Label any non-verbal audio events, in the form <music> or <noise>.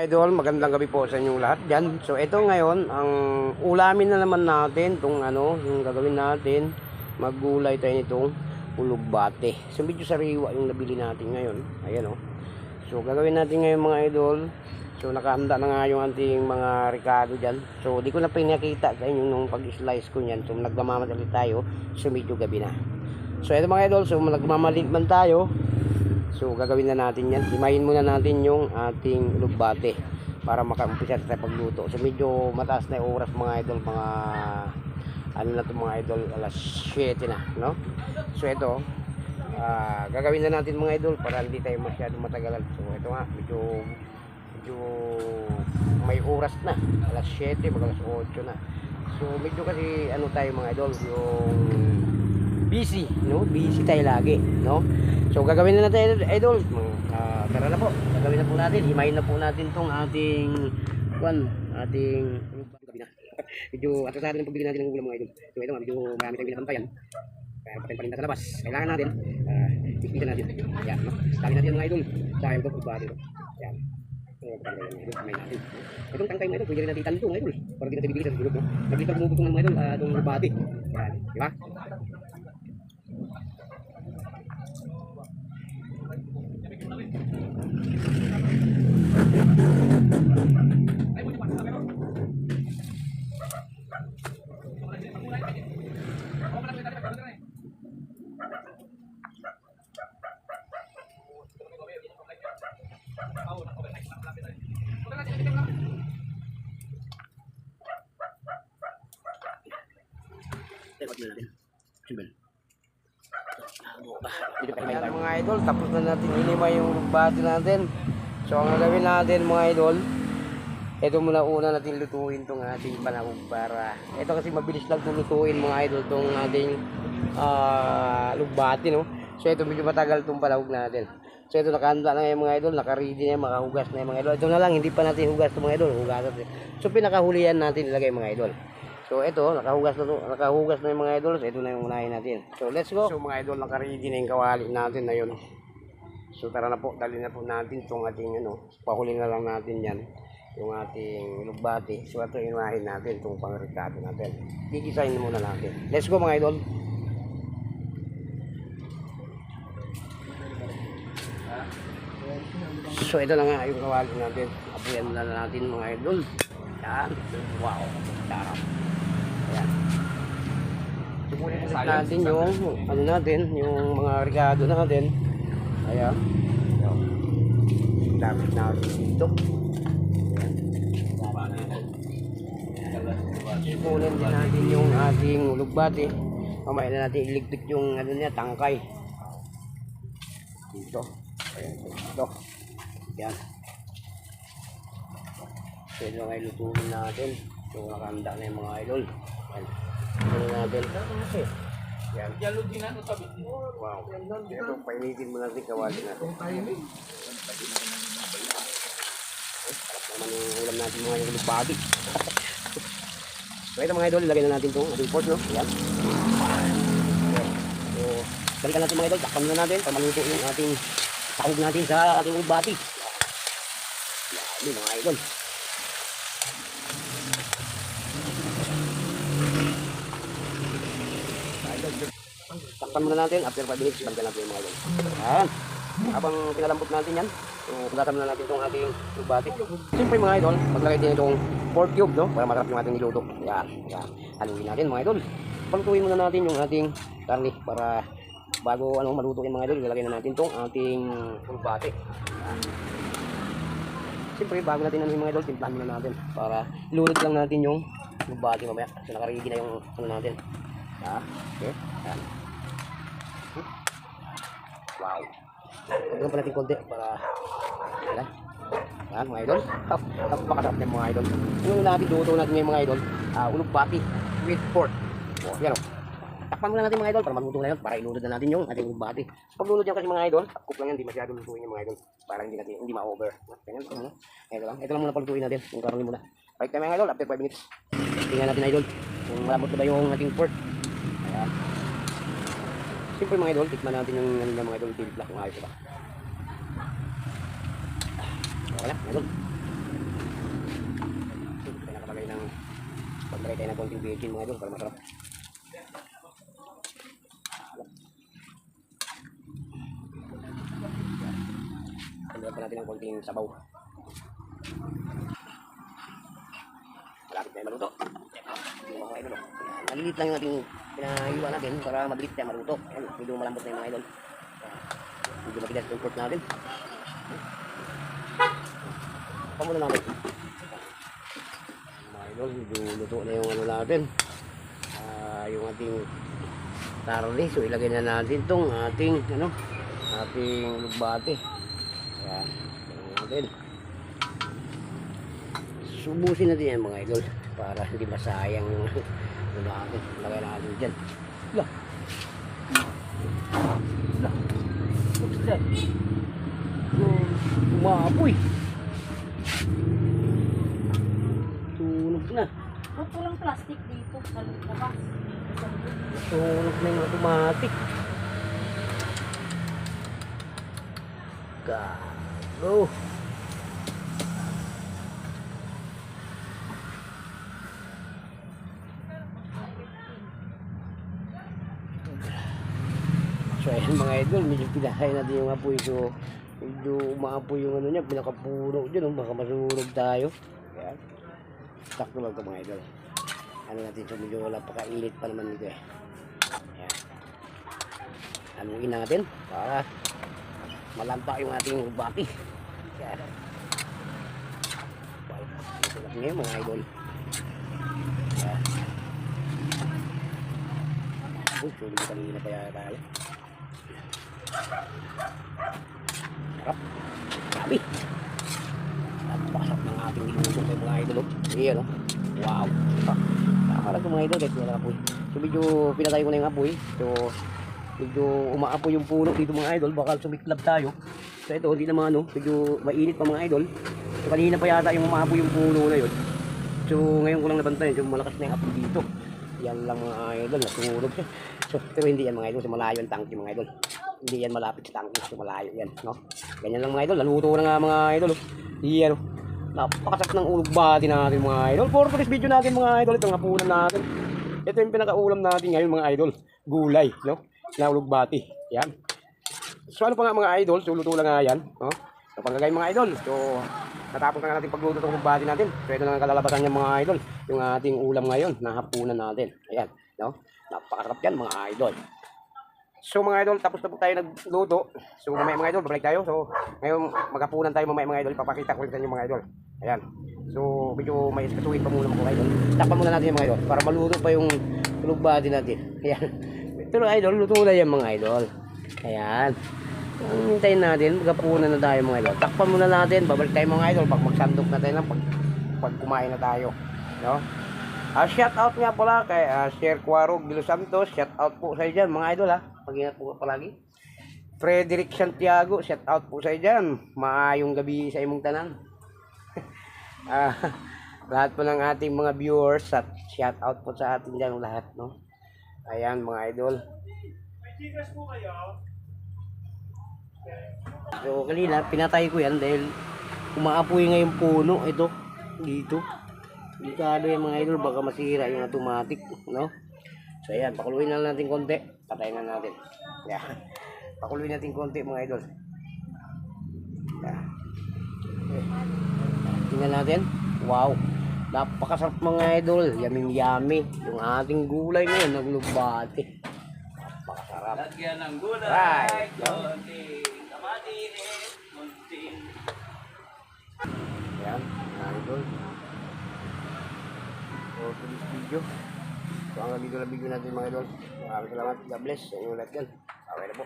Idol, magandang gabi po sa inyong lahat dyan. So ito ngayon, ang ulamin na naman natin, itong ano, yung gagawin natin, maggulay tayo nitong ulugbate. So medyo sariwa yung nabili natin ngayon. Ayan o. So gagawin natin ngayon mga idol. So nakahanda na nga yung ating mga ricado dyan. So di ko na pinakita sa inyo nung pag-slice ko niyan. So nagmamadali tayo. So medyo gabi na. So ito mga idol, so nagmamalit man tayo. So gagawin na natin yan. Himayin muna natin yung ating lugbate para makaumpisa tayo pagluto. So medyo mataas na yung oras mga idol, mga ano na to mga idol, alas 7 na, no? So ito, ah, gagawin na natin mga idol para hindi tayo masyado matagalan. So ito nga, medyo medyo may oras na, alas 7, mag alas 8 na. So medyo kasi ano tayo mga idol, yung busy, no? Busy tayo lagi, no? So gagawin na natin idol. Uh, tara na po. Gagawin na po natin. Himayin na po natin tong ating kwan, ating gabi na. medyo atrasado ng pagbili natin ng ulam mga idol. So ito medyo marami tayong binasampayan. Kaya patay pa rin sa labas. Kailangan natin, uh, ispita natin. Yan, no? Dami natin mga idol. Sayang to, iba dito. Yan. Itong tangkay mga idol, pwede rin natin itanto mga idol. Para di natin bibili sa dulog, no? Naglipag mo mga idol, uh, itong bati. Yan, di ba? Mga idol, tapos na natin hinima yung bati natin. So ang gagawin natin mga idol, ito muna una natin lutuin tong ating panahog para ito kasi mabilis lang itong lutuin mga idol tong ating ah, lugbati no. So ito medyo matagal itong panahog natin. So ito nakahanda na ngayon mga idol, nakaready na yan, makahugas na yung mga idol. Ito na lang, hindi pa natin hugas mga idol, hugasan natin. So pinakahulihan natin ilagay mga idol. So ito, nakahugas na to, nakahugas na yung mga idol. So ito na yung unahin natin. So let's go. So mga idol, nakaready na yung kawali natin na yun. So tara na po, dali na po natin itong ating ano, pahuli na lang natin yan. Yung ating lugbati. So ito yung unahin natin, itong pangrikado natin. Gigisahin muna natin. Let's go mga idol. So ito na nga yung kawali natin. Abuyan na natin mga idol. Yan. Wow. Sarap. Ayan. Subunin natin yung ano natin, yung mga regado natin. Ayan. Ayan. Lapit natin dito. Ayan. Subunin din natin yung ating lugbati. Mamaya na natin iligpit yung ano niya, tangkay. Dito. Ayan. Dito. Yan. Pwede na kayo lutuin natin. So, nakahanda na yung mga idol. Yan. Ano natin? Yan. Wow. Ito, painitin mo natin kawali natin. Sarap naman yung ulam natin mga yung lubagi. so, ito mga idol, ilagay na natin itong ating pork, no? Yan. So, balikan natin mga idol, takpan na natin para maluto yung ating sahog natin sa ating lubati. Yan, mga idol. Takpan muna natin after 5 minutes, balikan natin yung mga idol. Yan. Habang pinalambot natin yan, so, pagkasama na natin itong ating lubati. Siyempre mga idol, maglagay din itong pork cube, no? Para masarap yung ating niluto. Yan, yan. Haluin natin mga idol. Palutuin muna natin yung ating karne para bago ano maluto yung mga idol, ilalagay na natin itong ating lubati. Yan. Siyempre, bago natin ano yung mga idol, timplahan muna natin para ilunod lang natin yung lubati mamaya. So, nakaready na yung ano natin. Ah, okay. Yan. Wow. Huwag pa natin konti para yan. Yan mga idol. Napakasarap na yung mga idol. Yung natin luto natin ngayon mga idol, uh, ulog pati with pork. Oh, yan o. Takpan muna natin mga idol para maluto na yun para ilunod na natin yung ating ulog pati. Pag lunod yan kasi mga idol, cook lang yan, hindi masyado lutuin yung mga idol para hindi natin hindi ma-over. Ganyan, ano? Ito lang. Ito lang muna palutuin natin. Yung karne muna. Balik tayo mga idol after 5 minutes. Tingnan natin idol kung malambot ba yung ating pork. Ayan. Siyempre mga idol, tikman natin yung ano mga idol, timpla kung ayos ba. Diba? Okay na, mga idol. Kaya nakapagay ng pagdry tayo ng konting baking mga idol para masarap. Pagdry pa natin ng konting sabaw. Malapit na yung maluto. Nalilit lang yung ating pinahiwa natin para mabilis tayo maluto. Ayan, medyo malambot na yung mga idol. Ayan, Medyo matigas yung pork natin. Pa muna namin. Mga idol, medyo luto na yung ano natin. Ah, yung ating tarli. So ilagay na natin tong ating ano, ating lugbate. Ayan, ilagay natin. Subusin natin yan mga idol para hindi masayang yung ano natin. Lagay natin dyan. Lah. Lah. What's that? Umapoy. Tunog na. Ba't walang plastic dito sa labas? Tunog na yung automatic. Gago. So ayun mga idol, medyo pinahay natin yung apoy. So medyo umaapoy yung ano niya, pinakapuno dyan. Oh, baka masunog tayo. Ayan. Sakto lang ito mga idol. Ano natin, so medyo wala pakainit pa naman dito eh. Ayan. Anuin natin para malampa yung ating bati. Ayan. Ito lang ngayon mga idol. Ayan. Uy, sulit kanina pa yata tayo. Sarap. Grabe. Napakasarap ng ating niluto kay mga idol. oh. Ayan o. Wow. Lang ito mga idol. Guys, wala apoy. So medyo pinatay ko na yung apoy. So medyo umaapoy yung puno dito mga idol. Baka sumiklab tayo. So ito, hindi naman ano. Medyo mainit pa mga idol. So kanina pa yata yung umaapoy yung puno na yun. So ngayon ko lang nabantayan. So malakas na yung apoy dito. Yan lang mga idol. Natungulog siya. Pero hindi yan mga idol. Malayo ang tangke mga idol. Hindi yan malapit sa tangke. Malayo yan. No? Ganyan lang mga idol. Naluto na nga mga idol. oh. Iyan. oh. Napakasarap ng ulog natin mga idol. For today's video natin mga idol. Ito ang hapunan natin. Ito yung pinakaulam natin ngayon mga idol. Gulay. No? Na ulog. Yan. So ano pa nga mga idol? So luto lang nga yan. No? So panggagay mga idol. So natapos na nga natin pagluto itong bati natin. Ito na kalalabasan niya mga idol. Yung ating ulam ngayon na hapunan natin. Ayan. No? Napakasarap yan mga idol. So mga idol, tapos na po tayo nagluto. So mamaya mga idol, babalik tayo. So ngayon maghapunan tayo mamaya mga idol. Papakita ko rin sa mga idol. Ayan. So medyo may iskasuhin pa muna mga idol. Takpan muna natin yung mga idol para maluto pa yung tulog body natin. <laughs> Ayan. Pero idol, luto na yan mga idol. Ayan. Hintayin natin, maghapunan na tayo mga idol. Takpan muna natin, babalik tayo mga idol pag magsandok na tayo ng pag, pag kumain na tayo. No? Ah, shout out nga pala kay uh, Sir Cuarog de Los Santos. Shout out po sa dyan mga idol ha. Mag-ingat po palagi. Frederick Santiago, shout out po sa dyan. Maayong gabi sa imong tanan. <laughs> ah, lahat po ng ating mga viewers at shout out po sa atin dyan lahat, no? Ayan mga idol. So kanina pinatay ko yan dahil umaapoy nga yung puno ito dito. Delikado yung mga idol baka masira yung automatic, no? So ayan, pakuluin na natin konti. Patayin na natin. Yeah. Pakuluin natin konti mga idol. Yeah. Okay. Tingnan natin. Wow. Napakasarap mga idol. Yummy yummy. Yung ating gulay ngayon, naglubati. Napakasarap. Lagyan ng gulay, Right. konting kamatis, konting Ayan, mga idol. For today's video. So na video natin mga idol. Maraming salamat. God bless. Sa inyo lahat yan. Okay na po.